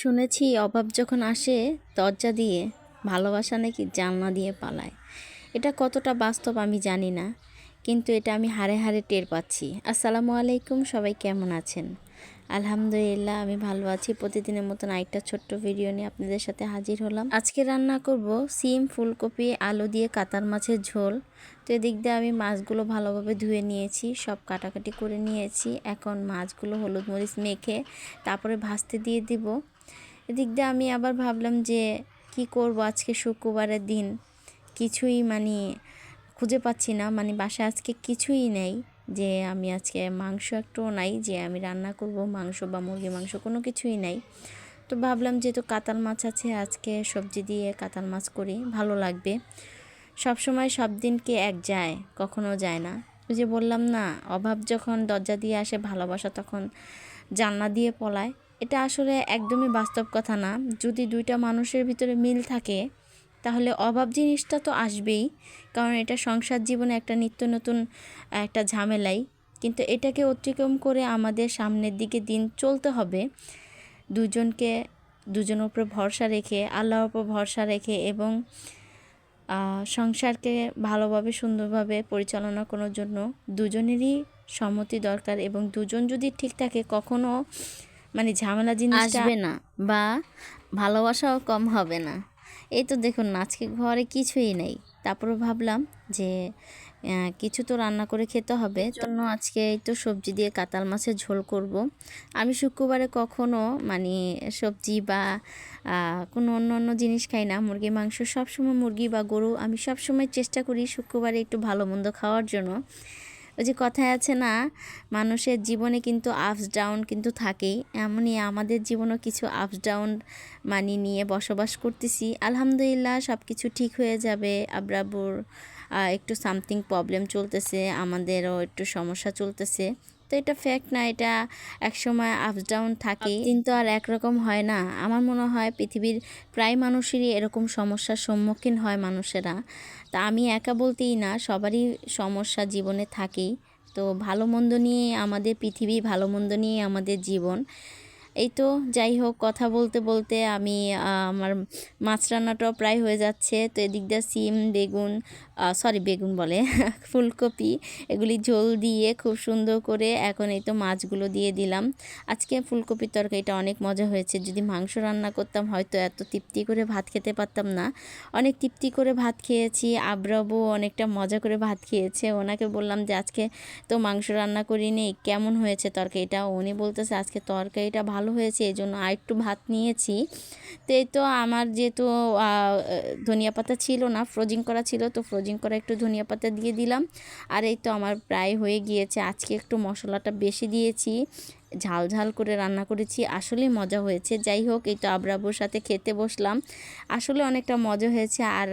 শুনেছি অভাব যখন আসে, দরজা দিয়ে ভালোবাসা নাকি জানলা দিয়ে পালায়। এটা কতটা বাস্তব আমি জানি না, কিন্তু এটা আমি হারে হারে টের পাচ্ছি। আসসালামু আলাইকুম, সবাই কেমন আছেন? আলহামদুলিল্লাহ, আমি ভালো আছি। প্রতিদিনের মতন আরেকটা ছোট্ট ভিডিও নিয়ে আপনাদের সাথে হাজির হলাম। আজকে রান্না করব সিম, ফুলকপি, আলু দিয়ে কাতার মাছের ঝোল। তো এদিক দিয়ে আমি মাছগুলো ভালোভাবে ধুয়ে নিয়েছি, সব কাটাকাটি করে নিয়েছি। এখন মাছগুলো হলুদ মরিচ মেখে তারপরে ভাজতে দিয়ে দিব। এদিক দিয়ে আমি আবার ভাবলাম যে কি করব? আজকে শুক্রবারের দিন কিছুই মানে খুঁজে পাচ্ছি না। মানে বাসায় আজকে কিছুই নেই যে আমি আজকে মাংস একটুও নাই, যে আমি রান্না করব মাংস বা মুরগি মাংস কোনো কিছুই নাই। তো ভাবলাম যেহেতু কাতাল মাছ আছে, আজকে সবজি দিয়ে কাতাল মাছ করি, ভালো লাগবে। সব সময় সব দিনকে এক যায়? কখনো যায় না। ওই যে বললাম না, অভাব যখন দরজা দিয়ে আসে, ভালোবাসা তখন জানলা দিয়ে পলায়। এটা আসলে একদমই বাস্তব কথা না। যদি দুইটা মানুষের ভিতরে মিল থাকে, তাহলে অভাব জিনিসটা তো আসবেই। কারণ এটা সংসার জীবনে একটা নিত্য নতুন, একটা ঝামেলাই। কিন্তু এটাকে অতিক্রম করে আমাদের সামনের দিকে দিন চলতে হবে। দুজনকে, দুজনের উপরে ভরসা রেখে, আল্লাহর উপর ভরসা রেখে এবং সংসারকে ভালোভাবে, সুন্দরভাবে পরিচালনা করার জন্য দুজনেরই সম্মতি দরকার এবং দুজন যদি ঠিক থাকে, কখনো মানে ঝামেলা জিনিস আসবে না বা ভালোবাসাও কম হবে না। এই তো দেখুন, আজকে ঘরে কিছুই নেই। তারপরে ভাবলাম যে কিছু তো রান্না করে খেতে হবে। জন্য আজকে এই তো সবজি দিয়ে কাতাল মাছের ঝোল করব। আমি শুক্রবারে কখনো মানে সবজি বা কোনো অন্য অন্য জিনিস খাই না। মুরগি মাংস সবসময় মুরগি বা গরু আমি সবসময় চেষ্টা করি শুক্রবারে একটু ভালো মন্দ খাওয়ার জন্য। ওই যে কথায় আছে না, মানুষের জীবনে কিন্তু আপস ডাউন কিন্তু থাকেই। এমনই আমাদের জীবনেও কিছু আপস ডাউন মানি নিয়ে বসবাস করতেছি। আলহামদুলিল্লাহ সব কিছু ঠিক হয়ে যাবে, আব্রাবুর একটু সামথিং প্রবলেম চলতেছে, আমাদেরও একটু সমস্যা চলতেছে। তো এটা ফ্যাক্ট না এটা একসময় আপস ডাউন থাকে। কিন্তু আর একরকম হয় না। আমার মনে হয় পৃথিবীর প্রায় মানুষেরই এরকম সমস্যার সম্মুখীন হয় মানুষেরা। তা আমি একা বলতেই না সবারই সমস্যা জীবনে থাকেই। তো ভালো মন্দ নিয়ে আমাদের পৃথিবী ভালো মন্দ নিয়ে আমাদের জীবন। এই তো যাই হোক কথা বলতে বলতে আমি আমার মাছ রান্নাটাও প্রায় হয়ে যাচ্ছে। তো এদিক দিয়ে সিম বেগুন সরি বেগুন বলে, ফুলকপি, এগুলি ঝোল দিয়ে খুব সুন্দর করে এখন এই তো মাছগুলো দিয়ে দিলাম। আজকে ফুলকপির তরকারিটা অনেক মজা হয়েছে। যদি মাংস রান্না করতাম হয়তো এত তৃপ্তি করে ভাত খেতে পারতাম না। অনেক তৃপ্তি করে ভাত খেয়েছি, আব্রাবও অনেকটা মজা করে ভাত খেয়েছে। ওনাকে বললাম যে, আজকে তো মাংস রান্না করিনি, কেমন হয়েছে তরকারিটা? উনি বলতেছে, আজকে তরকারিটা ভালো ভালো হয়েছে এই জন্য আর একটু ভাত নিয়েছি। তো এই তো আমার যেহেতু ধনিয়া পাতা ছিল না, ফ্রোজিং করা ছিল, তো ফ্রোজিং করা একটু ধনিয়া পাতা দিয়ে দিলাম। আর এই তো আমার প্রায় হয়ে গিয়েছে। আজকে একটু মশলাটা বেশি দিয়েছি। ঝাল ঝাল করে রান্না করেছি। আসলে মজা হয়েছে। যাই হোক, এই তো আবরাবুর সাথে খেতে বসলাম। আসলে অনেকটা মজা হয়েছে। আর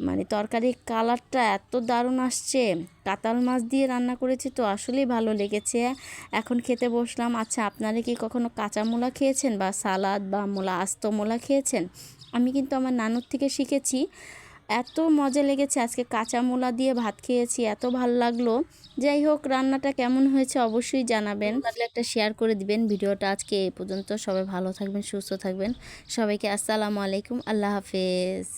মানে তরকারির কালারটা এত দারুণ আসছে। কাতাল মাছ দিয়ে রান্না করেছি তো আসলেই ভালো লেগেছে। এখন খেতে বসলাম। আচ্ছা আপনারা কি কখনো কাঁচা মূলা খেয়েছেন বা সালাদ বা মূলা আস্ত মূলা খেয়েছেন? আমি কিন্তু আমার নানুর থেকে শিখেছি। এত মজা লেগেছে। আজকে কাঁচা মূলা দিয়ে ভাত খেয়েছি, এত ভালো লাগল। যাই হোক, রান্নাটা কেমন হয়েছে অবশ্যই জানাবেন। লাগলে একটা শেয়ার করে দিবেন। ভিডিওটা আজকে এই পর্যন্ত সবাই ভালো থাকবেন, সুস্থ থাকবেন। সবাইকে আসসালামু আলাইকুম, আল্লাহ হাফেজ।